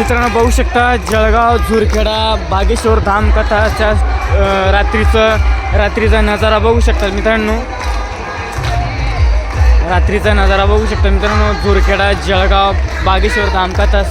मित्रांनो बघू शकता जळगाव झुरखेडा बागेश्वर धाम कथाच्या अ, रात्रीचं रात्रीचा नजारा बघू शकता मित्रांनो. रात्रीचा नजारा बघू शकता मित्रांनो झुरखेडा जळगाव बागेश्वर धाम कथा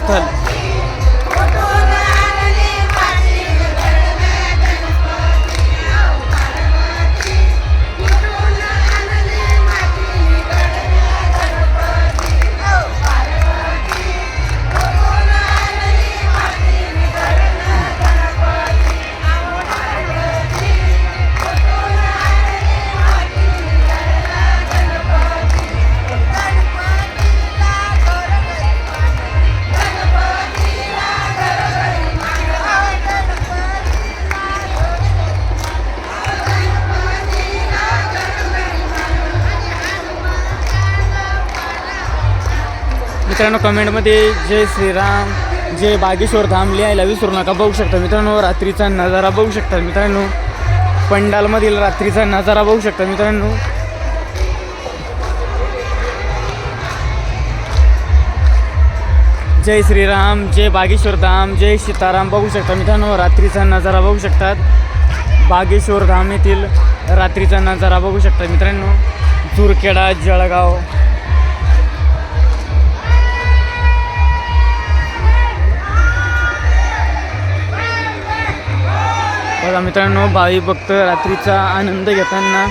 मित्रांनो कमेंटमध्ये जय श्रीराम जय बागेश्वर धाम लिहायला विसरू नका बघू शकता मित्रांनो रात्रीचा नजारा बघू शकता मित्रांनो. पंडालमधील रात्रीचा नजारा बघू शकता मित्रांनो. जय श्रीराम जय बागेश्वर धाम जय सीताराम बघू शकता मित्रांनो रात्रीचा नजारा बघू शकतात. बागेश्वर धाम येथील रात्रीचा नजारा बघू शकता मित्रांनो. चुरखेडा जळगाव. बघा मित्रांनो भावी भक्त रात्रीचा आनंद घेताना